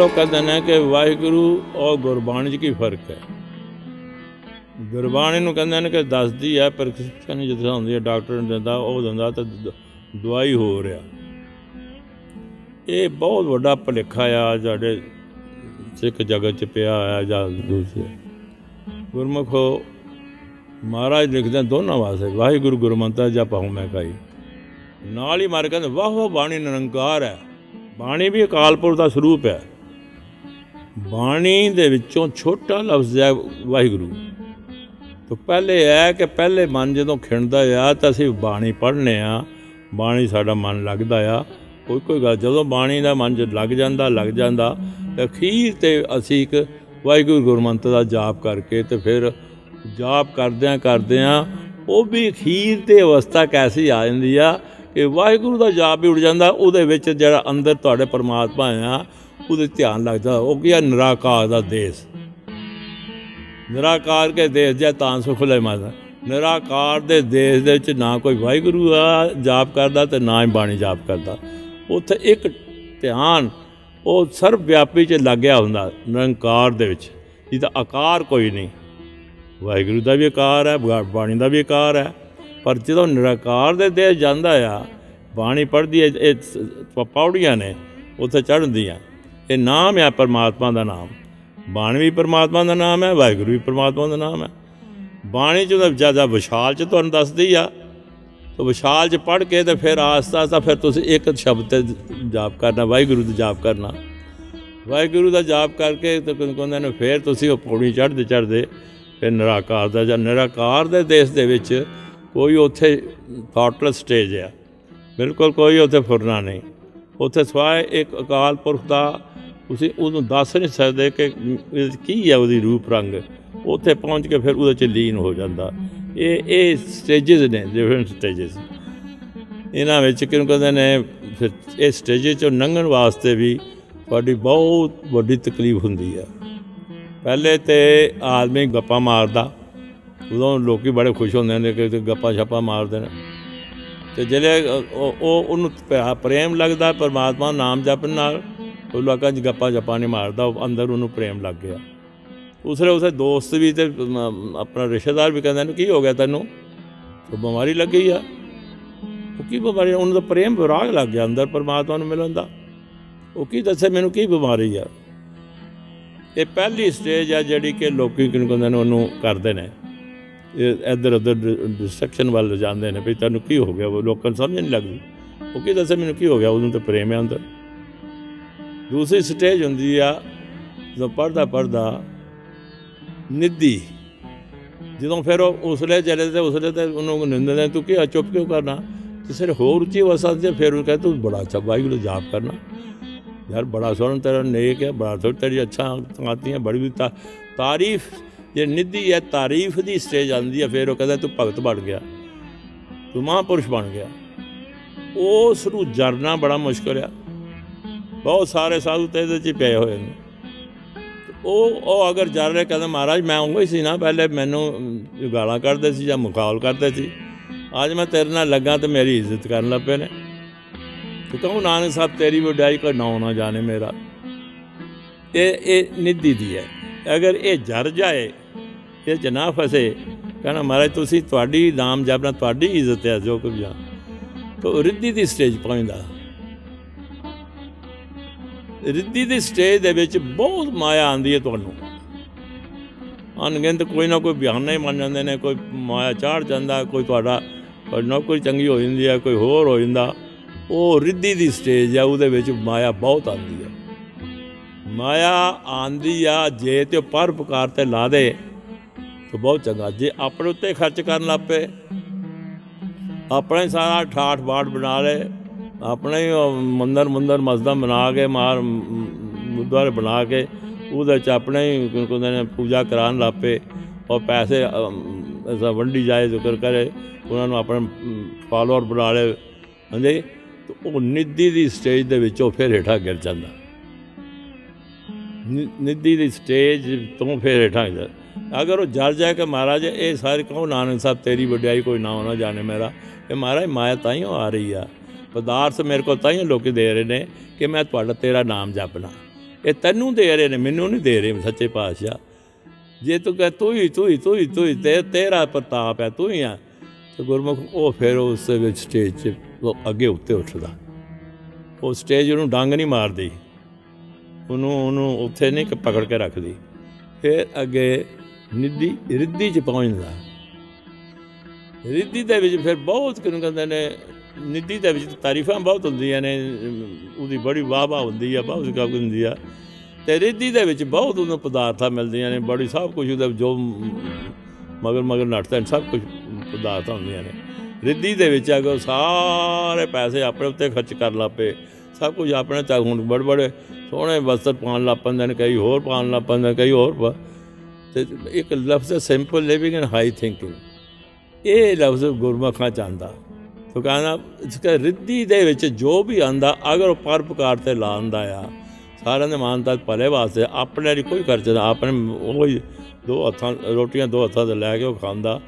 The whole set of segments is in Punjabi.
ਲੋਕ ਕਹਿੰਦੇ ਨੇ ਕਿ ਵਾਹਿਗੁਰੂ ਔਰ ਗੁਰਬਾਣੀ 'ਚ ਕੀ ਫ਼ਰਕ ਹੈ ਗੁਰਬਾਣੀ ਨੂੰ ਕਹਿੰਦੇ ਨੇ ਕਿ ਦੱਸਦੀ ਹੈ ਪ੍ਰੈਸਕ੍ਰਿਪਸ਼ਨ ਜਿੱਦਾਂ ਹੁੰਦੀ ਹੈ ਡਾਕਟਰ ਨੇ ਦਿੰਦਾ ਉਹ ਦਿੰਦਾ ਤਾਂ ਦਵਾਈ ਹੋ ਰਿਹਾ ਇਹ ਬਹੁਤ ਵੱਡਾ ਭੁਲੇਖਾ ਆ ਸਾਡੇ ਸਿੱਖ ਜਗਤ 'ਚ ਪਿਆ ਆ ਜਾਂ ਦੂਸਰੇ ਗੁਰਮੁਖੋ ਮਹਾਰਾਜ ਲਿਖਦੇ ਦੋਨਾਂ ਵਾਸਤੇ ਵਾਹਿਗੁਰੂ ਗੁਰਮੰਤਰ ਜਪ ਹਉ ਮੈਂ ਕਾਈ ਨਾਲ ਹੀ ਮਾਰ ਕਹਿੰਦੇ ਵਾਹ ਵਾਹ ਬਾਣੀ ਨਿਰੰਕਾਰ ਹੈ ਬਾਣੀ ਵੀ ਅਕਾਲ ਪੁਰਖ ਦਾ ਸਰੂਪ ਹੈ ਬਾਣੀ ਦੇ ਵਿੱਚੋਂ ਛੋਟਾ ਲਫ਼ਜ਼ ਹੈ ਵਾਹਿਗੁਰੂ। ਤੋਂ ਪਹਿਲੇ ਹੈ ਕਿ ਪਹਿਲੇ ਮਨ ਜਦੋਂ ਖਿੰਡਦਾ ਆ ਤਾਂ ਅਸੀਂ ਬਾਣੀ ਪੜ੍ਹਨੇ ਆ, ਬਾਣੀ ਸਾਡਾ ਮਨ ਲੱਗਦਾ ਆ। ਕੋਈ ਕੋਈ ਗੱਲ, ਜਦੋਂ ਬਾਣੀ ਦਾ ਮਨ ਜਦ ਲੱਗ ਜਾਂਦਾ ਲੱਗ ਜਾਂਦਾ, ਤਾਂ ਅਖੀਰ ਤੇ ਅਸੀਂ ਇੱਕ ਵਾਹਿਗੁਰੂ ਗੁਰਮੰਤ ਦਾ ਜਾਪ ਕਰਕੇ ਤੇ ਫਿਰ ਜਾਪ ਕਰਦਿਆਂ ਕਰਦਿਆਂ ਉਹ ਵੀ ਅਖੀਰ ਤੇ ਅਵਸਥਾ ਕੈਸੀ ਆ ਜਾਂਦੀ ਆ ਕਿ ਵਾਹਿਗੁਰੂ ਦਾ ਜਾਪ ਵੀ ਉੱਡ ਜਾਂਦਾ, ਉਹਦੇ ਵਿੱਚ ਜਿਹੜਾ ਅੰਦਰ ਤੁਹਾਡੇ ਪਰਮਾਤਮਾ ਆ ਉਹਦੇ ਧਿਆਨ ਲੱਗਦਾ, ਉਹ ਕੀ ਆ, ਨਿਰਾਕਾਰ ਦਾ ਦੇਸ਼। ਨਿਰਾਕਾਰ ਕੇ ਦੇਸ਼ ਜੈ ਤਾਂ ਸੁਖ ਲੈ ਮਾਦਾ ਨਿਰਾਕਾਰ ਦੇ ਦੇਸ਼ ਦੇ ਵਿੱਚ ਨਾ ਕੋਈ ਵਾਹਿਗੁਰੂ ਆ ਜਾਪ ਕਰਦਾ ਤੇ ਨਾ ਹੀ ਬਾਣੀ ਜਾਪ ਕਰਦਾ। ਉੱਥੇ ਇੱਕ ਧਿਆਨ, ਉਹ ਸਰਵ ਵਿਆਪੀ ਚ ਲੱਗਿਆ ਹੁੰਦਾ, ਨਿਰੰਕਾਰ ਦੇ ਵਿੱਚ। ਜਿਹਦਾ ਆਕਾਰ ਕੋਈ ਨਹੀਂ। ਵਾਹਿਗੁਰੂ ਦਾ ਵੀ ਆਕਾਰ ਹੈ ਬਾਣੀ ਦਾ ਵੀ ਆਕਾਰ ਹੈ। ਪਰ ਜਦੋਂ ਨਿਰਾਕਾਰ ਦੇ ਦੇਸ਼ ਜਾਂਦਾ ਆ, ਬਾਣੀ ਪੜ੍ਹਦੀ ਹੈ, ਇਹ ਸ- ਪੌੜੀਆਂ ਨੇ, ਉੱਥੇ ਚੜ੍ਹਦੀਆਂ। ਇਹ ਨਾਮ ਹੈ ਪਰਮਾਤਮਾ ਦਾ ਨਾਮ। ਬਾਣੀ ਵੀ ਪਰਮਾਤਮਾ ਦਾ ਨਾਮ ਹੈ ਵਾਹਿਗੁਰੂ ਵੀ ਪਰਮਾਤਮਾ ਦਾ ਨਾਮ ਹੈ ਬਾਣੀ ਚ ਤਾਂ ਜ਼ਿਆਦਾ ਵਿਸ਼ਾਲ ਚ ਤੁਹਾਨੂੰ ਦੱਸਦੀ ਆ। ਤਾਂ ਵਿਸ਼ਾਲ ਚ ਪੜ੍ਹ ਕੇ ਤੇ ਫਿਰ ਆਸਤਾ ਆਸਤਾ ਫਿਰ ਤੁਸੀਂ ਇੱਕ ਸ਼ਬਦ ਤੇ ਜਾਪ ਕਰਨਾ, ਵਾਹਿਗੁਰੂ ਦਾ ਜਾਪ ਕਰਨਾ। ਵਾਹਿਗੁਰੂ ਦਾ ਜਾਪ ਕਰਕੇ ਤੇ ਕਹਿੰਦੇ ਨੇ ਫਿਰ ਤੁਸੀਂ ਉਹ ਪੌੜੀ ਚੜ੍ਹਦੇ ਚੜ੍ਹਦੇ ਫਿਰ ਨਿਰਾਕਾਰ ਦਾ ਜਾਂ ਨਿਰਾਕਾਰ ਦੇ ਦੇਸ਼ ਦੇ ਵਿੱਚ ਕੋਈ ਉੱਥੇ ਥਾਟਲੈਸ ਸਟੇਜ ਆ। ਬਿਲਕੁਲ ਕੋਈ ਉੱਥੇ ਫੁਰਨਾ ਨਹੀਂ। ਉੱਥੇ ਸਵਾਏ ਇੱਕ ਅਕਾਲ ਪੁਰਖ ਦਾ ਤੁਸੀਂ ਉਹਨੂੰ ਦੱਸ ਨਹੀਂ ਸਕਦੇ ਕਿ ਕੀ ਹੈ ਉਹਦੀ ਰੂਪ ਰੰਗ। ਉੱਥੇ ਪਹੁੰਚ ਕੇ ਫਿਰ ਉਹਦੇ ਚ ਲੀਨ ਹੋ ਜਾਂਦਾ। ਇਹ ਇਹ ਸਟੇजेस ਨੇ ਡਿਫਰੈਂਟ ਸਟੇजेस ਇਹਨਾਂ ਵਿੱਚ ਕਿਉਂ ਕਹਿੰਦੇ ਨੇ, ਫਿਰ ਇਹ ਸਟੇਜ ਚੋਂ ਲੰਘਣ ਵਾਸਤੇ ਵੀ ਤੁਹਾਡੀ ਬਹੁਤ ਵੱਡੀ ਤਕਲੀਫ ਹੁੰਦੀ ਆ ਪਹਿਲੇ ਤੇ ਆਦਮੀ ਗੱਪਾਂ ਮਾਰਦਾ। ਉਦੋਂ ਲੋਕੀ ਬੜੇ ਖੁਸ਼ ਹੁੰਦੇ ਨੇ ਕਿ ਗੱਪਾਂ ਛਾਪਾਂ ਮਾਰਦੇ ਨੇ। ਤੇ ਜਿਹੜੇ ਉਹ ਉਹਨੂੰ ਪ੍ਰੇਮ ਲੱਗਦਾ ਪਰਮਾਤਮਾ ਨਾਮ ਜਪਣ ਨਾਲ। ਉਹ ਲੋਕਾਂ 'ਚ ਗੱਪਾਂ ਜਪਾਂ ਨਹੀਂ ਮਾਰਦਾ ਅੰਦਰ ਉਹਨੂੰ ਪ੍ਰੇਮ ਲੱਗ ਗਿਆ। ਉਸਰੇ ਉਸੇ ਦੋਸਤ ਵੀ ਤੇ ਆਪਣਾ ਰਿਸ਼ਤੇਦਾਰ ਵੀ ਕਹਿੰਦੇ ਨੇ ਕੀ ਹੋ ਗਿਆ ਤੈਨੂੰ? ਉਹ ਬਿਮਾਰੀ ਲੱਗ ਗਈ ਆ। ਉਹ ਕੀ ਬਿਮਾਰੀ ਉਹਨੂੰ ਤਾਂ ਪ੍ਰੇਮ ਵਿਰਾਗ ਲੱਗ ਗਿਆ ਅੰਦਰ, ਪਰਮਾਤਮਾ ਨੂੰ ਮਿਲਣ ਦਾ। ਉਹ ਕੀ ਦੱਸੇ, ਮੈਨੂੰ ਕੀ ਬਿਮਾਰੀ ਆ? ਇਹ ਪਹਿਲੀ ਸਟੇਜ ਆ ਜਿਹੜੀ ਕਿ ਲੋਕੀ ਕਿਨ ਕਹਿੰਦੇ ਨੇ, ਉਹਨੂੰ ਕਰਦੇ ਨੇ। ਇੱਧਰ ਉੱਧਰ ਡਿਸਟਰਕਸ਼ਨ ਵੱਲ ਜਾਂਦੇ ਨੇ, ਵੀ ਤੈਨੂੰ ਕੀ ਹੋ ਗਿਆ? ਉਹ ਲੋਕਾਂ ਨੂੰ ਸਮਝ ਨਹੀਂ ਲੱਗਦੀ। ਉਹ ਕੀ ਦੱਸੇ, ਮੈਨੂੰ ਕੀ ਹੋ ਗਿਆ? ਉਹਨੂੰ ਤਾਂ ਪ੍ਰੇਮ ਹੈ ਅੰਦਰ। ਦੂਸਰੀ ਸਟੇਜ ਹੁੰਦੀ ਆ, ਜਦੋਂ ਪੜਦਾ ਪੜਦਾ ਨਿੱਧੀ। ਜਦੋਂ ਫਿਰ ਉਹ ਉਸਲੇ ਚਲੇ ਤੇ ਉਸਲੇ ਤੇ ਉਹਨੂੰ ਨਿੰਦਦੇ ਤੂੰ ਕੀ ਚੁੱਪ ਕਿਉਂ ਕਰਨਾ? ਕਿਸੇ ਨੇ ਹੋਰ ਉੱਚੀ ਅਵਸਥਾ ਤੇ ਫਿਰ ਉਹ ਕਹਿੰਦਾ ਤੂੰ ਬੜਾ ਅੱਛਾ ਵਾਹਿਗੁਰੂ ਦਾ ਜਾਪ ਕਰਨਾ। ਯਾਰ ਬੜਾ ਸੋਹਣਾ ਤੇਰਾ ਨੇਕ ਹੈ, ਬੜਾ ਸੋਹਣਾ ਤੇਰੀ ਅੱਛਾ ਆਤੀਆਂ ਬੜੀ ਵੀ ਤਾਰੀਫ, ਜੇ ਨਿੱਧੀ ਹੈ, ਤਾਰੀਫ ਦੀ ਸਟੇਜ ਆਉਂਦੀ ਹੈ ਫਿਰ ਉਹ ਕਹਿੰਦਾ ਤੂੰ ਭਗਤ ਬਣ ਗਿਆ। ਤੂੰ ਮਹਾਂਪੁਰਸ਼ ਬਣ ਗਿਆ। ਉਸ ਨੂੰ ਜਰਨਾ ਬੜਾ ਮੁਸ਼ਕਲ ਆ। ਬਹੁਤ ਸਾਰੇ ਸਾਧੂ ਤੇ ਇਹਦੇ 'ਚ ਪਏ ਹੋਏ ਨੇ। ਉਹ ਉਹ ਅਗਰ ਜਰ ਰਿਹਾ ਕਹਿੰਦਾ ਮਹਾਰਾਜ ਮੈਂ ਉਹ ਹੀ ਸੀ ਨਾ ਪਹਿਲੇ ਮੈਨੂੰ ਅਮ, ਗਾਲਾਂ ਕੱਢਦੇ ਸੀ ਜਾਂ ਮੁਕਾਲ ਕਰਦੇ ਸੀ। ਅੱਜ ਮੈਂ ਤੇਰੇ ਨਾਲ ਲੱਗਾ ਤੇ ਮੇਰੀ ਇੱਜ਼ਤ ਕਰਨ ਲੱਗ ਪਏ ਨੇ। ਤੂੰ ਕਹੂੰ ਨਾਨਕ ਸਾਹਿਬ ਤੇਰੀ ਵਡਿਆਈ ਕੋਈ ਨਾਂ ਨਾ ਜਾਣੇ ਮੇਰਾ। ਇਹ ਇਹ ਨਿੱਧੀ ਦੀ ਹੈ। ਅਗਰ ਇਹ ਜਰ ਜਾਏ ਇਹ ਚ ਫਸੇ ਕਹਿੰਦਾ ਮਹਾਰਾਜ ਤੁਸੀਂ ਤੁਹਾਡੀ ਨਾਮ ਜਪਣਾ ਤੁਹਾਡੀ ਇੱਜ਼ਤ ਹੈ ਜੋ ਕੁਝ ਆ। ਤੋ ਰਿੱਧੀ ਦੀ ਸਟੇਜ ਪਹੁੰਚਦਾ। ਰਿੱਧੀ ਦੀ ਸਟੇਜ ਦੇ ਵਿੱਚ ਬਹੁਤ ਮਾਇਆ ਆਉਂਦੀ ਹੈ ਤੁਹਾਨੂੰ। ਅਣਗਿਣਤ ਕੋਈ ਨਾ ਕੋਈ ਬਿਆਨਾ ਹੀ ਮੰਨ ਜਾਂਦੇ ਨੇ, ਕੋਈ ਮਾਇਆ ਚਾੜ ਜਾਂਦਾ, ਕੋਈ ਤੁਹਾਡਾ, ਕੋਈ ਨੌਕਰੀ ਚੰਗੀ ਹੋ ਜਾਂਦੀ ਹੈ, ਕੋਈ ਹੋਰ ਹੋ ਜਾਂਦਾ। ਉਹ ਰਿੱਧੀ ਦੀ ਸਟੇਜ ਆ ਉਹਦੇ ਵਿੱਚ ਮਾਇਆ ਬਹੁਤ ਆਉਂਦੀ ਹੈ। ਮਾਇਆ ਆਂਦੀ ਆ, ਜੇ ਤੇ ਉਹ ਪਰਉਪਕਾਰ ਤੇ ਲਾ ਦੇ, ਤਾਂ ਬਹੁਤ ਚੰਗਾ। ਜੇ ਆਪਣੇ ਉੱਤੇ ਖਰਚ ਕਰਨ ਲੱਗ ਪਏ, ਆਪਣਾ ਸਾਰਾ ਠਾਠ ਬਾੜ ਬਣਾ ਲਏ ਆਪਣਾ ਹੀ ਉਹ ਮੰਦਰ ਮੰਦਰ ਮਸਜਿਦਾਂ ਬਣਾ ਕੇ ਮਾਰ ਗੁਰਦੁਆਰੇ ਬਣਾ ਕੇ, ਉਹਦੇ ਚ ਆਪਣੇ ਹੀ ਕਹਿੰਦੇ ਨੇ ਪੂਜਾ ਕਰਾਉਣ ਲੱਗ ਪਏ। ਔਰ ਪੈਸੇ ਐਸਾ ਵੰਡੀ ਜਾਏ ਜ਼ਿਕਰ ਕਰੇ ਉਹਨਾਂ ਨੂੰ ਆਪਣੇ ਫਾਲੋਅਰ ਬਣਾ ਲਏ। ਹਾਂਜੀ? ਉਹ ਨਿੱਧੀ ਦੀ ਸਟੇਜ ਦੇ ਵਿੱਚ ਉਹ ਫਿਰ ਹੇਠਾਂ ਗਿਰ ਜਾਂਦਾ। ਨਿ- ਨਿੱਧੀ ਦੀ ਸਟੇਜ ਤੋਂ ਫਿਰ ਹੇਠਾਂ ਗਿਰ ਅਗਰ ਉਹ ਜਰ ਜਾਏ ਕਿ ਮਹਾਰਾਜ, ਇਹ ਸਾਰੇ ਕਹੋ, ਨਾਨਕ ਸਾਹਿਬ ਤੇਰੀ ਵਡਿਆਈ ਕੋਈ ਨਾ ਹੋਣਾ ਜਾਣੇ ਮੇਰਾ। ਇਹ ਮਹਾਰਾਜ, ਮਾਇਆ ਤਾਂ ਹੀ ਆ ਰਹੀ ਆ। ਪਦਾਰਥ ਮੇਰੇ ਕੋਲ ਤਾਂ ਹੀ ਲੋਕੀ ਦੇ ਰਹੇ ਨੇ ਕਿ ਮੈਂ ਤੁਹਾਡਾ ਤੇਰਾ ਨਾਮ ਜਪਣਾ। ਇਹ ਤੈਨੂੰ ਦੇ ਰਹੇ ਨੇ, ਮੈਨੂੰ ਨਹੀਂ ਦੇ ਰਹੇ ਸੱਚੇ ਪਾਤਸ਼ਾਹ। ਜੇ ਤੂੰ ਕਹੇ, ਤੂੰ ਹੀ ਤੂੰ ਹੀ ਤੂੰ ਹੀ ਤੂੰ ਹੀ, ਤੇ ਤੇਰਾ ਪ੍ਰਤਾਪ ਹੈ, ਤੂੰ ਹੀ ਆ, ਤੇ ਗੁਰਮੁਖ ਉਹ ਫਿਰ ਉਸ ਵਿੱਚ ਸਟੇਜ 'ਚ ਉਹ ਅੱਗੇ ਉੱਤੇ ਉੱਠਦਾ। ਉਹ ਸਟੇਜ ਉਹਨੂੰ ਡੰਗ ਨਹੀਂ ਮਾਰਦੀ। ਉਹਨੂੰ ਉਹਨੂੰ ਉੱਥੇ ਨਹੀਂ ਪਕੜ ਕੇ ਰੱਖਦੀ। ਫਿਰ ਅੱਗੇ ਨਿੱਧੀ, ਰਿੱਧੀ 'ਚ ਪਹੁੰਚਦਾ। ਰਿੱਧੀ ਦੇ ਵਿੱਚ ਫਿਰ ਬਹੁਤ ਕਿਨੂੰ ਕਹਿੰਦੇ ਨੇ ਨਿੱਧੀ ਦੇ ਵਿੱਚ ਤਾਰੀਫਾਂ ਬਹੁਤ ਹੁੰਦੀਆਂ ਨੇ, ਉਹਦੀ ਬੜੀ ਵਾਹ ਵਾਹ ਹੁੰਦੀ ਆ, ਬਹੁਤ ਗੱਲ ਹੁੰਦੀ ਆ। ਤੇ ਰਿੱਧੀ ਦੇ ਵਿੱਚ ਬਹੁਤ ਉਹਨੂੰ ਪਦਾਰਥਾਂ ਮਿਲਦੀਆਂ ਨੇ, ਬੜੀ ਸਭ ਕੁਝ ਉਹਦਾ ਜੋ ਮਗਰ ਮਗਰ ਨੱਠਦੇ ਨੇ ਸਭ ਕੁਝ ਪਦਾਰਥਾਂ ਹੁੰਦੀਆਂ ਨੇ। ਰਿੱਧੀ ਦੇ ਵਿੱਚ ਅਗਰ ਉਹ ਸਾਰੇ ਪੈਸੇ ਆਪਣੇ ਉੱਤੇ ਖਰਚ ਕਰ ਲਾਪੇ ਸਭ ਕੁਝ ਆਪਣੇ ਤੱਕ ਹੁਣ ਬੜੇ ਬੜੇ ਸੋਹਣੇ ਵਸਤਰ ਪਾਉਣ ਲੱਗ ਪੈਂਦੇ ਨੇ, ਕਈ ਹੋਰ ਪਾਉਣ ਲੱਗ ਪੈਂਦੇ ਨੇ, ਕਈ ਹੋਰ ਤੇ ਇੱਕ ਲਫ਼ਜ਼ simple living and high thinking ਇਹ ਲਫ਼ਜ਼ ਗੁਰਮੁਖਾਂ ਚ ਆਉਂਦਾ। ਤੋ ਕਹਿੰਦਾ ਇਸਕੇ ਰਿੱਧੀ ਦੇ ਵਿੱਚ ਜੋ ਵੀ ਆਂਦਾ, ਅਗਰ ਉਹ ਪਰਪਕਾਰ ਤੇ ਲਾਉਂਦਾ ਆ, ਸਾਰਿਆਂ ਦੇ ਮਾਨਤਾ ਭਲੇ ਵਾਸਤੇ ਆਪਣੇ ਲਈ ਕੋਈ ਖਰਚ ਨਾ, ਆਪਣੇ ਉਹ ਹੀ ਦੋ ਹੱਥਾਂ, ਰੋਟੀਆਂ ਦੋ ਹੱਥਾਂ ਤੇ ਲੈ ਕੇ ਉਹ ਖਾਂਦਾ,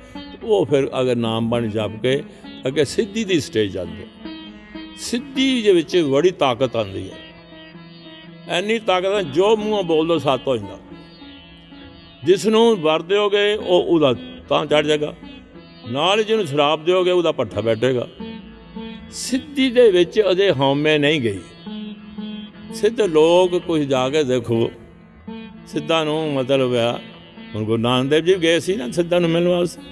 ਉਹ ਫਿਰ ਅਗਰ ਨਾਮ ਬਣ ਜਪ ਕੇ, ਅੱਗੇ ਸਿੱਧੀ ਦੀ ਸਟੇਜ ਜਾਂਦੇ ਸਿੱਧੀ ਦੇ ਵਿੱਚ ਬੜੀ ਤਾਕਤ ਆਉਂਦੀ ਹੈ। ਐਨੀ ਤਾਕਤ ਜੋ ਮੂੰਹੋਂ ਬੋਲ ਦੋ ਸੱਤ ਹੋ ਜਾਂਦਾ। ਜਿਸ ਨੂੰ ਵਰ ਦਿਓਗੇ ਉਹ ਉਹਦਾ ਤਾਂ ਚੜ ਜਾਏਗਾ। ਨਾਲ ਜਿਹਨੂੰ ਸ਼ਰਾਬ ਦਿਓਗੇ, ਉਹਦਾ ਪੱਠਾ ਬੈਠੇਗਾ। ਸਿੱਧੀ ਦੇ ਵਿੱਚ ਅਜੇ ਹਉਮੈ ਨਹੀਂ ਗਈ। ਸਿੱਧ ਲੋਕ ਕੁਝ ਜਾ ਕੇ ਦੇਖੋ। ਸਿੱਧਾ ਨੂੰ ਮਤਲਬ ਆ, ਹੁਣ ਗੁਰੂ ਨਾਨਕ ਦੇਵ ਜੀ ਗਏ ਸੀ ਨਾ, ਸਿੱਧਾ ਨੂੰ ਮਿਲਣ ਵਾਸਤੇ।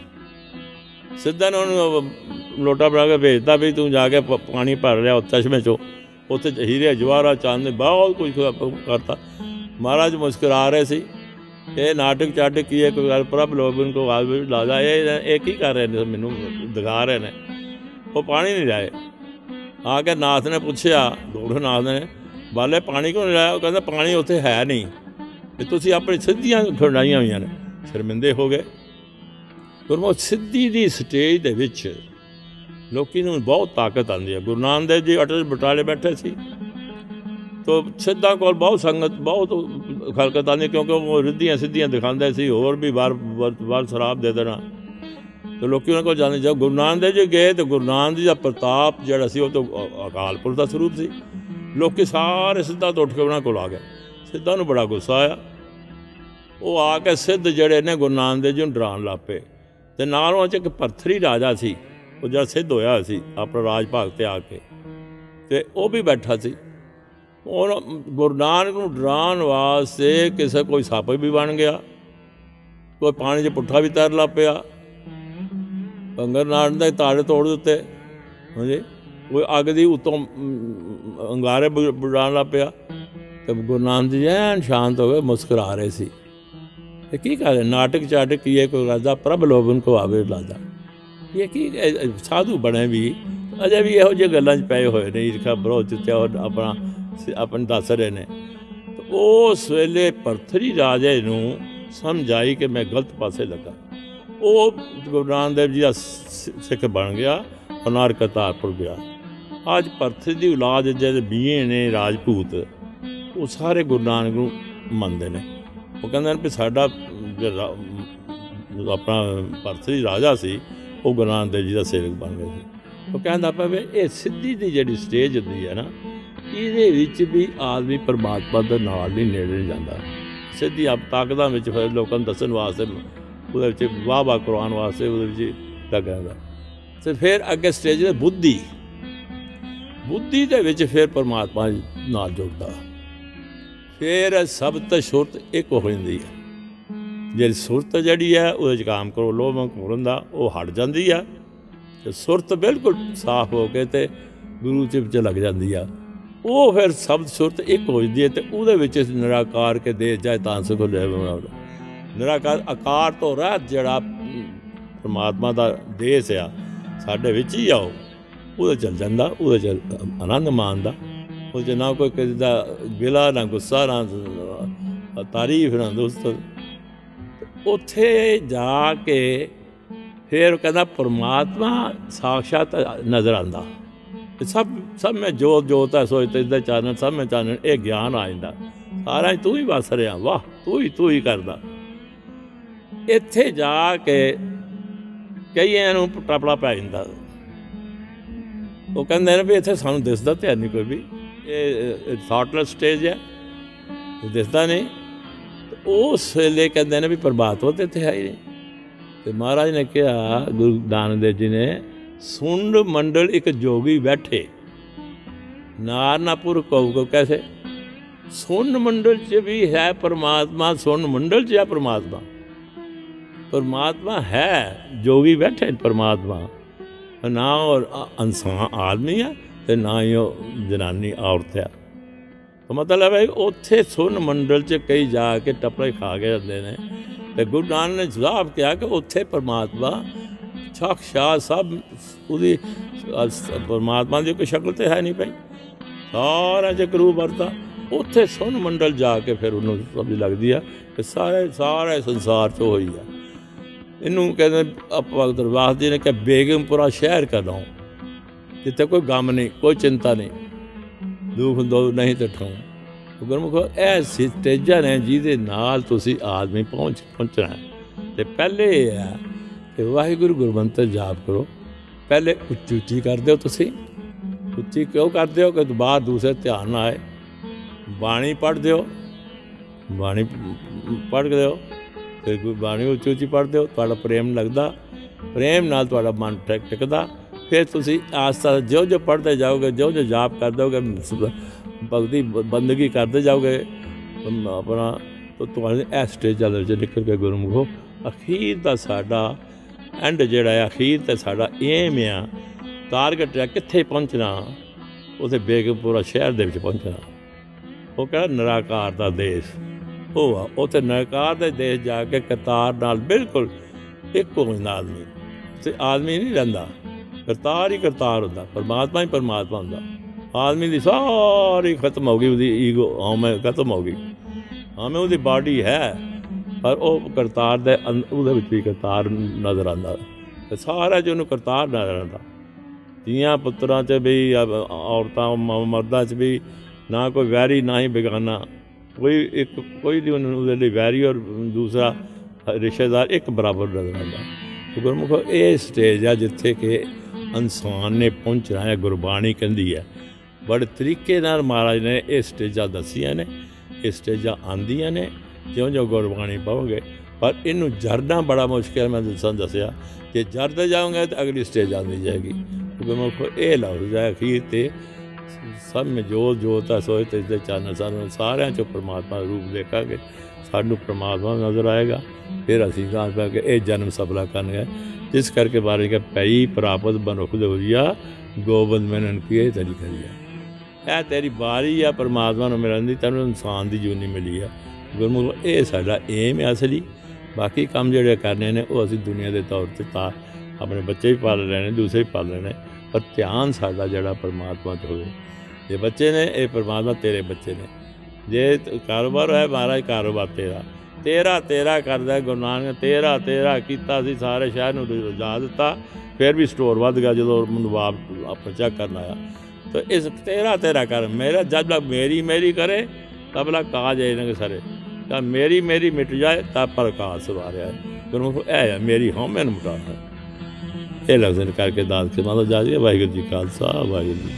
ਸਿੱਧਾ ਨੂੰ ਉਹਨੂੰ ਲੋਟਾ ਬਣਾ ਕੇ ਭੇਜਦਾ ਵੀ ਤੂੰ ਜਾ ਕੇ ਪ- ਪਾਣੀ ਭਰ ਲਿਆ ਚਸ਼ਮੇ ਚੋਂ। ਉੱਥੇ ਹੀਰੇ, ਜਵਾਹਰਾ, ਚਾਂਦ ਨੇ ਬਹੁਤ ਕੁਝ ਕਰਤਾ। ਮਹਾਰਾਜ ਮੁਸਕਰਾ ਰਹੇ ਸੀ। ਇਹ ਨਾਟਕ ਚਾਟਕ ਕੀ ਹੈ ਕੋਈ ਗੱਲ ਪ੍ਰਭ ਲੋਗਨ ਕੋ ਆਵਾਜ਼ ਵਿੱਚ ਲਾ ਇਹ ਇਹ ਕੀ ਕਰ ਰਹੇ ਨੇ? ਮੈਨੂੰ ਦਿਖਾ ਰਹੇ ਨੇ। ਉਹ ਪਾਣੀ ਨਹੀਂ ਲਾਏ ਆ ਕੇ ਨਾਥ ਨੇ ਪੁੱਛਿਆ ਦੋੜੋ ਨਾਥ ਨੇ, ਬਾਲੇ ਪਾਣੀ ਕਿਉਂ ਨਹੀਂ ਲਾਇਆ ਉਹ ਕਹਿੰਦਾ, ਪਾਣੀ ਉੱਥੇ ਹੈ ਨਹੀਂ। ਤੇ ਤੁਸੀਂ ਆਪਣੀ ਸਿੱਧੀਆਂ ਖੜਾਈਆਂ ਹੋਈਆਂ ਨੇ। ਸ਼ਰਮਿੰਦੇ ਹੋ ਗਏ। ਗੁਰਮੁਖ, ਸਿੱਧੀ ਦੀ ਸਟੇਜ ਦੇ ਵਿੱਚ ਲੋਕੀ ਨੂੰ ਬਹੁਤ ਤਾਕਤ ਆਉਂਦੀ ਹੈ। ਗੁਰੂ ਨਾਨਕ ਦੇਵ ਜੀ ਅਟਲ ਬਟਾਲੇ ਬੈਠੇ ਸੀ। ਤੋ ਸਿੱਧਾ ਕੋਲ ਬਹੁਤ ਸੰਗਤ, ਬਹੁਤ ਖਲਕਤ ਆਉਂਦੀ ਕਿਉਂਕਿ ਉਹ ਰਿੱਧੀਆਂ ਸਿੱਧੀਆਂ ਦਿਖਾਉਂਦੇ ਸੀ, ਹੋਰ ਵੀ ਵਾਰ ਵਾਰ ਵਾਰ ਸ਼ਰਾਬ ਦੇ ਦੇਣਾ। ਤੇ ਲੋਕੀ ਉਹਨਾਂ ਕੋਲ ਜਾਂਦੇ, ਜਦ ਗੁਰੂ ਨਾਨਕ ਦੇਵ ਜੀ ਗਏ, ਤੇ ਗੁਰੂ ਨਾਨਕ ਜੀ ਦਾ ਪ੍ਰਤਾਪ ਜਿਹੜਾ ਸੀ, ਉਹ ਤਾਂ ਅ- ਅਕਾਲ ਪੁਰਖ ਦਾ ਸਰੂਪ ਸੀ। ਲੋਕੀ ਸਾਰੇ ਸਿੱਧਾ ਤੋਂ ਉੱਠ ਕੇ ਉਹਨਾਂ ਕੋਲ ਆ ਗਏ। ਸਿੱਧਾ ਨੂੰ ਬੜਾ ਗੁੱਸਾ ਆਇਆ। ਉਹ ਆ ਕੇ ਸਿੱਧ ਜਿਹੜੇ ਨੇ ਗੁਰੂ ਨਾਨਕ ਦੇਵ ਜੀ ਨੂੰ ਡਰਾਉਣ ਲੱਗ ਪਏ। ਤੇ ਨਾਲ ਉਹ ਚ ਇੱਕ ਪਰਥਰੀ ਰਾਜਾ ਸੀ। ਉਹ ਜਦ ਸਿੱਧ ਹੋਇਆ ਸੀ, ਆਪਣਾ ਰਾਜ ਭਾਗ ਤੇ ਆ ਕੇ। ਤੇ ਉਹ ਵੀ ਬੈਠਾ ਸੀ। ਉਹ ਗੁਰੂ ਨਾਨਕ ਨੂੰ ਡਰਾਉਣ ਵਾਸਤੇ ਕਿਸੇ ਕੋਈ ਸੱਪ ਵੀ ਬਣ ਗਿਆ। ਕੋਈ ਪਾਣੀ 'ਚ ਪੁੱਠਾ ਵੀ ਤੈਰ ਲੱਗ ਪਿਆ। ਕੰਗਰ ਨਾੜ ਦੇ ਤਾੜੇ ਤੋੜ ਦਿੱਤੇ। ਹਾਂਜੀ? ਕੋਈ ਅੱਗ ਦੀ ਉਤੋਂ ਅੰਗਾਰੇ ਬ- ਬੁਝਾਉਣ ਲੱਗ ਪਿਆ। ਤੇ ਗੁਰੂ ਨਾਨਕ ਜੀ ਐਨ ਸ਼ਾਂਤ ਹੋ ਗਏ, ਮੁਸਕਰਾ ਰਹੇ ਸੀ। ਇਹ ਕੀ ਕਰ ਰਹੇ ਨਾਟਕ ਚਾਟਕ ਕੀ ਹੈ? ਕੋਈ ਰਾਜਾ ਪ੍ਰਭ ਲੋਭਨ ਕੋ ਆਵੇ ਲਾਦਾ ਇਹ ਕੀ ਸਾਧੂ ਬਣੇ ਵੀ। ਅਜੇ ਵੀ ਇਹੋ ਜਿਹੇ ਗੱਲਾਂ 'ਚ ਪਏ ਹੋਏ ਨੇ। ਈਰਖਾ ਬਰੋ ਚਿੱਤਿਆ ਆਪਣਾ ਆਪਣ ਦੱਸ ਰਹੇ ਨੇ। ਤੇ ਉਸ ਵੇਲੇ ਪਰਥਰੀ ਰਾਜੇ ਨੂੰ ਸਮਝ ਆਈ ਕਿ ਮੈਂ ਗਲਤ ਪਾਸੇ ਲੱਗਾ। ਉਹ ਗੁਰੂ ਨਾਨਕ ਦੇਵ ਜੀ ਦਾ ਸਿ- ਸਿੱਖ ਬਣ ਗਿਆ, ਅਨਾਰ ਕਰਤਾਰਪੁਰ ਗਿਆ। ਅੱਜ ਪਰਥਰੀ ਦੀ ਔਲਾਦ ਜਿਹੜੇ ਬੀਏ ਨੇ ਰਾਜਪੂਤ, ਉਹ ਸਾਰੇ ਗੁਰੂ ਨਾਨਕ ਨੂੰ ਮੰਨਦੇ ਨੇ। ਉਹ ਕਹਿੰਦੇ ਨੇ ਵੀ ਸਾਡਾ ਆਪਣਾ ਪਰਥਰੀ ਰਾਜਾ ਸੀ, ਉਹ ਗੁਰੂ ਨਾਨਕ ਦੇਵ ਜੀ ਦਾ ਸੇਵਕ ਬਣ ਗਿਆ ਸੀ। ਉਹ ਕਹਿੰਦਾ ਪਿਆ ਇਹ ਸਿੱਧੀ ਦੀ ਜਿਹੜੀ ਸਟੇਜ ਹੁੰਦੀ ਹੈ ਨਾ ਇਹਦੇ ਵਿੱਚ ਵੀ ਆਦਮੀ ਪਰਮਾਤਮਾ ਦੇ ਨਾਲ ਹੀ ਨੇੜੇ ਜਾਂਦਾ। ਸਿੱਧੀ ਆਪ ਤਾਕਤਾਂ ਵਿੱਚ ਫਿਰ ਲੋਕਾਂ ਨੂੰ ਦੱਸਣ ਵਾਸਤੇ, ਉਹਦੇ ਵਿੱਚ ਵਾਹ ਵਾਹ ਕਰਵਾਉਣ ਵਾਸਤੇ ਉਹਦੇ ਵਿੱਚ ਲੱਗਾ ਜਾਂਦਾ। ਤੇ ਫਿਰ ਅੱਗੇ ਸਟੇਜ ਤੇ ਬੁੱਧੀ। ਬੁੱਧੀ ਦੇ ਵਿੱਚ ਫਿਰ ਪਰਮਾਤਮਾ ਨਾਲ ਜੁੜਦਾ। ਫਿਰ ਸਭ ਤੇ ਸੁਰਤ ਇੱਕ ਹੋ ਜਾਂਦੀ ਹੈ। ਜਿਹੜੀ ਸੁਰਤ ਜਿਹੜੀ ਹੈ, ਉਹਦੇ ਚ ਕਾਮ ਕਰੋ, ਲੋਭ ਮੋਰਨ ਦਾ ਉਹ ਹਟ ਜਾਂਦੀ ਆ ਤੇ ਸੁਰਤ ਬਿਲਕੁਲ ਸਾਫ਼ ਹੋ ਕੇ ਤੇ ਗੁਰੂ ਚ ਲੱਗ ਜਾਂਦੀ ਆ ਉਹ ਫਿਰ ਸ਼ਬਦ ਸੁਰਤ ਇੱਕ ਹੋ ਜਾਂਦੀ ਹੈ ਤੇ ਉਹਦੇ ਵਿੱਚ ਨਿਰਾਕਾਰ ਕੇ ਦੇ ਜਾਏ ਤਾਂ ਸੁਖ ਲੈ ਬਣਾਉਣਾ ਨਿਰਾਕਾਰ ਆਕਾਰ ਤੋਂ ਰਹਿਤ ਜਿਹੜਾ ਪਰਮਾਤਮਾ ਦਾ ਦੇਸ ਆ, ਸਾਡੇ ਵਿੱਚ ਹੀ ਆਓ ਉਹਦੇ ਚੱਲ ਜਾਂਦਾ, ਉਹਦੇ ਚ ਆਨੰਦ ਮਾਣਦਾ। ਉਹ 'ਚ ਨਾ ਕੋਈ ਕਿਸੇ ਦਾ ਗਿਲਾ, ਨਾ ਗੁੱਸਾ, ਨਾ ਤਾਰੀਫ, ਨਾ ਦੋਸਤ। ਉੱਥੇ ਜਾ ਕੇ ਫਿਰ ਕਹਿੰਦਾ ਪਰਮਾਤਮਾ ਸਾਖਸ਼ਾਤ ਨਜ਼ਰ ਆਂਦਾ ਸਭ ਸਭ ਮੈਂ ਜੋਤ ਜੋਤ ਹੈ ਸੋਚ ਤੇ ਚਾਨਣ, ਸਭ ਮੈਂ ਚਾਨਣ, ਇਹ ਗਿਆਨ ਆ ਜਾਂਦਾ। ਸਾਰਾ ਹੀ ਤੂੰ ਹੀ ਵਸ ਰਿਹਾ, ਵਾਹ, ਤੂੰ ਹੀ ਤੂੰ ਹੀ ਕਰਦਾ। ਇੱਥੇ ਜਾ ਕੇ ਕਈਆਂ ਨੂੰ ਟਪਲਾ ਪੈ ਜਾਂਦਾ। ਉਹ ਕਹਿੰਦੇ ਨੇ ਵੀ ਇੱਥੇ ਸਾਨੂੰ ਦਿਸਦਾ ਤੇ ਨਹੀਂ ਕੋਈ ਵੀ। ਇਹ ਥਾਟਲੈਸ ਸਟੇਜ ਹੈ ਦਿਸਦਾ ਨਹੀਂ। ਉਸ ਵੇਲੇ ਕਹਿੰਦੇ ਨੇ ਵੀ ਪ੍ਰਭਾਤਵਾ ਤੇ ਇੱਥੇ ਹੈ ਹੀ ਨਹੀਂ ਤੇ ਮਹਾਰਾਜ ਨੇ ਕਿਹਾ, ਗੁਰੂ ਨਾਨਕ ਦੇਵ ਜੀ ਨੇ ਸੁੰਡ ਮੰਡਲ ਇੱਕ ਜੋਗੀ ਬੈਠੇ। ਨਾਰਨਾਪੁਰ ਕਉ ਕੋ ਕੈਸੇ। ਸੁੰਡ ਮੰਡਲ ਚ ਵੀ ਹੈ ਪਰਮਾਤਮਾ, ਸੁੰਡ ਮੰਡਲ ਚ ਹੈ ਪਰਮਾਤਮਾ। ਪਰਮਾਤਮਾ ਹੈ, ਜੋਗੀ ਬੈਠੇ ਪਰਮਾਤਮਾ। ਨਾ ਉਹ ਇਨਸਾਨ ਆਦਮੀ ਹੈ ਤੇ ਨਾ ਹੀ ਉਹ ਜਨਾਨੀ ਔਰਤ ਹੈ। ਤਾਂ ਮਤਲਬ ਹੈ ਉੱਥੇ ਸੁਨ ਮੰਡਲ ਚ ਕਈ ਜਾ ਕੇ ਟੱਪੜੇ ਖਾ ਕੇ ਜਾਂਦੇ ਨੇ। ਤੇ ਗੁਰੂ ਨਾਨਕ ਨੇ ਜਵਾਬ ਕਿਹਾ ਕਿ ਉੱਥੇ ਪਰਮਾਤਮਾ ਸਾਖਸ਼ਾਤ ਸਭ ਉਹਦੀ ਪਰਮਾਤਮਾ ਦੀ ਕੋਈ ਸ਼ਕਲ ਤੇ ਹੈ ਨਹੀਂ ਪਈ ਸਾਰਾ ਜੇ ਕਰੂ ਵਰਤਾ। ਉੱਥੇ ਸੁਨ ਮੰਡਲ ਜਾ ਕੇ ਫਿਰ ਉਹਨੂੰ ਸਮਝ ਲੱਗਦੀ ਆ ਕਿ ਸਾਰੇ ਸਾਰੇ ਸੰਸਾਰ 'ਚ ਹੋਈ ਆ। ਇਹਨੂੰ ਕਹਿੰਦੇ ਆਪਾਂ ਦਰਬਾਰ ਜੀ ਨੇ ਕਿ ਬੇਗਮਪੁਰਾ ਸ਼ਹਿਰ ਕਾ ਨਾਮ ਜਿੱਥੇ ਕੋਈ ਗਮ ਨਹੀਂ, ਕੋਈ ਚਿੰਤਾ ਨਹੀਂ। ਦੁੱਖ ਦੋ ਨਹੀਂ ਤੇ ਗੁਰਮੁਖ ਐਸੀ ਇਹ ਨੇ ਜਿਹਦੇ ਨਾਲ ਤੁਸੀਂ ਆਦਮੀ ਪਹੁੰਚ, ਪਹੁੰਚਣਾ ਹੈ। ਤੇ ਪਹਿਲੇ ਇਹ ਹੈ ਵਾਹਿਗੁਰੂ ਗੁਰਮੰਤਰ ਜਾਪ ਕਰੋ। ਪਹਿਲੇ ਉੱਚੀ ਉੱਚੀ ਕਰਦੇ ਹੋ ਤੁਸੀਂ। ਉੱਚੀ ਕਿਉਂ ਕਰਦੇ ਹੋ ਕਿ ਬਾਅਦ ਦੂਸਰੇ ਧਿਆਨ ਨਾ ਆਏ। ਬਾਣੀ ਪੜ੍ਹਦੇ ਹੋ ਬਾਣੀ ਪੜ੍ਹਦੇ ਹੋ ਫਿਰ ਕੋਈ ਬਾਣੀ ਉੱਚੀ ਉੱਚੀ ਪੜ੍ਹਦੇ ਹੋ ਤੁਹਾਡਾ ਪ੍ਰੇਮ ਲੱਗਦਾ। ਪ੍ਰੇਮ ਨਾਲ ਤੁਹਾਡਾ ਮਨ ਟਿਕ, ਟਿਕਦਾ। ਫਿਰ ਤੁਸੀਂ ਆਸਤਾ ਜਿਉਂ ਜੋ ਪੜ੍ਹਦੇ ਜਾਓਗੇ, ਜਿਉਂ ਜਿਉਂ ਜਾਪ ਕਰਦੇ ਹੋਗੇ ਭਗਤੀ ਬੰਦਗੀ ਕਰਦੇ ਜਾਓਗੇ ਆਪਣਾ, ਤਾਂ ਤੁਹਾਡੇ ਇਸ ਸਟੇਜਾਂ ਦੇ ਵਿੱਚ ਨਿਕਲ ਕੇ ਗੁਰਮੁਖੋ, ਅਖੀਰ ਦਾ ਸਾਡਾ ਐਂਡ ਜਿਹੜਾ ਆ, ਅਖੀਰ ਤੇ ਸਾਡਾ ਏਮ ਆ ਟਾਰਗੇਟ ਆ ਕਿੱਥੇ ਪਹੁੰਚਣਾ, ਉਥੇ ਬੇਗਮਪੁਰਾ ਸ਼ਹਿਰ ਦੇ ਵਿੱਚ ਪਹੁੰਚਣਾ। ਉਹ ਕਹਿੰਦਾ, ਨਿਰਾਕਾਰ ਦਾ ਦੇਸ਼। ਉਹ ਆ, ਉਥੇ ਨਿਰਾਕਾਰ ਦੇ ਦੇਸ਼ ਜਾ ਕੇ ਕਰਤਾਰ ਨਾਲ ਬਿਲਕੁਲ ਇੱਕ ਹੋ ਜਾਂਦਾ ਆਦਮੀ ਤੇ ਆਦਮੀ ਨਹੀਂ ਰਹਿੰਦਾ। ਕਰਤਾਰ ਹੀ ਕਰਤਾਰ ਹੁੰਦਾ, ਪਰਮਾਤਮਾ ਹੀ ਪਰਮਾਤਮਾ ਹੁੰਦਾ। ਆਦਮੀ ਦੀ ਸਾਰੀ ਖਤਮ ਹੋ ਗਈ, ਉਹਦੀ ਈਗੋ ਹਉਮੈ ਖਤਮ ਹੋ ਗਈ। ਹਉਮੈ ਉਹਦੀ ਬਾਡੀ ਹੈ। ਪਰ ਉਹ ਕਰਤਾਰ ਦੇ ਅੰਦ- ਉਹਦੇ ਵਿੱਚ ਵੀ ਕਰਤਾਰ ਨਜ਼ਰ ਆਉਂਦਾ ਤੇ ਸਾਰਾ ਜਿਹਨੂੰ ਕਰਤਾਰ ਨਜ਼ਰ ਆਉਂਦਾ। ਧੀਆਂ ਪੁੱਤਰਾਂ 'ਚ ਵੀ ਔਰਤਾਂ ਮਰਦਾਂ 'ਚ ਵੀ ਨਾ ਕੋਈ ਵੈਰੀ, ਨਾ ਹੀ ਬੇਗਾਨਾ। ਕੋਈ ਇੱਕ, ਕੋਈ ਨਹੀਂ ਉਹਨਾਂ ਨੂੰ ਉਹਦੇ ਲਈ ਵੈਰੀ ਔਰ ਦੂਸਰਾ ਰਿਸ਼ਤੇਦਾਰ ਇੱਕ ਬਰਾਬਰ ਨਜ਼ਰ ਆਉਂਦਾ। ਗੁਰਮੁਖ ਇਹ ਸਟੇਜ ਆ ਜਿੱਥੇ ਕਿ ਇਨਸਾਨ ਨੇ ਪਹੁੰਚਣਾ ਹੈ, ਗੁਰਬਾਣੀ ਕਹਿੰਦੀ ਹੈ। ਬੜੇ ਤਰੀਕੇ ਨਾਲ ਮਹਾਰਾਜ ਨੇ ਇਹ ਸਟੇਜਾਂ ਦੱਸੀਆਂ ਨੇ, ਇਹ ਸਟੇਜਾਂ ਆਂਦੀਆਂ ਨੇ। ਜਿਉਂ-ਜਿਉਂ ਗੁਰਬਾਣੀ ਪੜ੍ਹੋਗੇ ਪਰ ਇਹਨੂੰ ਜਰਨਾ ਬੜਾ ਮੁਸ਼ਕਿਲ ਹੈ, ਮੈਂ ਦੱਸਾਂ ਦੱਸਿਆ ਜੇ ਜਰਦੇ ਜਾਓਗੇ ਤਾਂ ਅਗਲੀ ਸਟੇਜ ਆਉਂਦੀ ਜਾਏਗੀ। ਕਿਉਂਕਿ ਗੁਰਮੁਖੋ ਇਹ ਲਫ਼ਜ਼ ਹੈ ਅਖੀਰ ਤੇ ਸਭ में ਜੋਤ ਜੋਤ ਹੈ ਸੋਏ ਤੇ ਦੇ ਚਾਨਣ ਸਾਨੂੰ ਸਾਰਿਆਂ ਚੋਂ ਪ੍ਰਮਾਤਮਾ ਰੂਪ ਦੇਖਾਂਗੇ। ਸਾਨੂੰ ਪ੍ਰਮਾਤਮਾ ਨਜ਼ਰ ਆਏਗਾ। ਫਿਰ ਅਸੀਂ ਗਾਂ ਪਾ ਕੇ ਇਹ ਜਨਮ ਸਫਲਾ ਕਰਨਗੇ। ਜਿਸ ਕਰਕੇ ਬਾਰੇ ਕਿ ਪਈ ਪ੍ਰਾਪਤ ਬਨੁਖ ਦੇ ਹੋਈਆ ਗੋਬਿੰਦ ਮੈਨਨ ਕੀਏ ਤਰੀ ਕਰੀਆ ਇਹ ਤੇਰੀ ਬਾਰੀ ਆ ਪ੍ਰਮਾਤਮਾ ਨੂੰ ਮਿਲਣ ਦੀ ਤੈਨੂੰ ਇਨਸਾਨ ਦੀ ਜੂਨੀ ਮਿਲੀ ਆ। ਗੁਰਮੁਖ, ਇਹ ਸਾਡਾ ਏਮ ਹੈ ਅਸਲੀ। ਬਾਕੀ ਕੰਮ ਜਿਹੜੇ ਕਰਨੇ ਨੇ, ਉਹ ਅਸੀਂ ਦੁਨੀਆ ਦੇ ਤੌਰ ਤੇ ਤਾਂ ਆਪਣੇ ਬੱਚੇ ਵੀ ਪਾਲ ਰਹੇ ਨੇ ਦੂਸਰੇ ਵੀ ਪਾਲ ਲੈਣੇ। ਪਰ ਧਿਆਨ ਸਾਡਾ ਜਿਹੜਾ ਪਰਮਾਤਮਾ 'ਚ ਹੋਵੇ। ਜੇ ਬੱਚੇ ਨੇ, ਇਹ ਪਰਮਾਤਮਾ ਤੇਰੇ ਬੱਚੇ ਨੇ। ਜੇ ਕਾਰੋਬਾਰ ਹੈ ਮਹਾਰਾਜ ਕਾਰੋਬਾਰ ਤੇਰਾ। ਤੇਰਾ ਤੇਰਾ ਕਰਦਾ ਗੁਰੂ ਨਾਨਕ ਨੇ, ਤੇਰਾ ਤੇਰਾ ਕੀਤਾ ਸੀ ਸਾਰੇ ਸ਼ਹਿਰ ਨੂੰ ਰਜਾ ਦਿੱਤਾ। ਫਿਰ ਵੀ ਸਟੋਰ ਵੱਧ ਗਿਆ, ਜਦੋਂ ਮੈਨੂੰ ਵਾਪ ਆਪਣਾ ਚੈੱਕ ਕਰਨ ਆਇਆ। ਤਾਂ ਇਸ ਤੇਰਾ ਤੇਰਾ ਕਰ, ਮੇਰਾ ਜਦ ਤੱਕ ਮੇਰੀ ਮੇਰੀ ਕਰੇ ਤਬਲਾ ਕਾਜ ਇਹ ਨਗ ਸਰੇ। ਤਾਂ ਮੇਰੀ ਮੇਰੀ ਮਿਟ ਜਾਏ ਤਾਂ ਪ੍ਰਕਾਸ਼ ਵਾਰਿਆ। ਗੁਰੂ ਇਹ ਮੇਰੀ ਹਉਮੈ ਮੈਨੂੰ ਮਿਟਾਉਣਾ ਇਹ ਲਫ਼ਜ਼ਾਂ ਕਰਕੇ ਦਾਸ ਕੇ ਮਾਤਾ ਜਾ ਜੀ ਵਾਹਿਗੁਰੂ ਜੀ ਖਾਲਸਾ, ਵਾਹਿਗੁਰੂ ਜੀ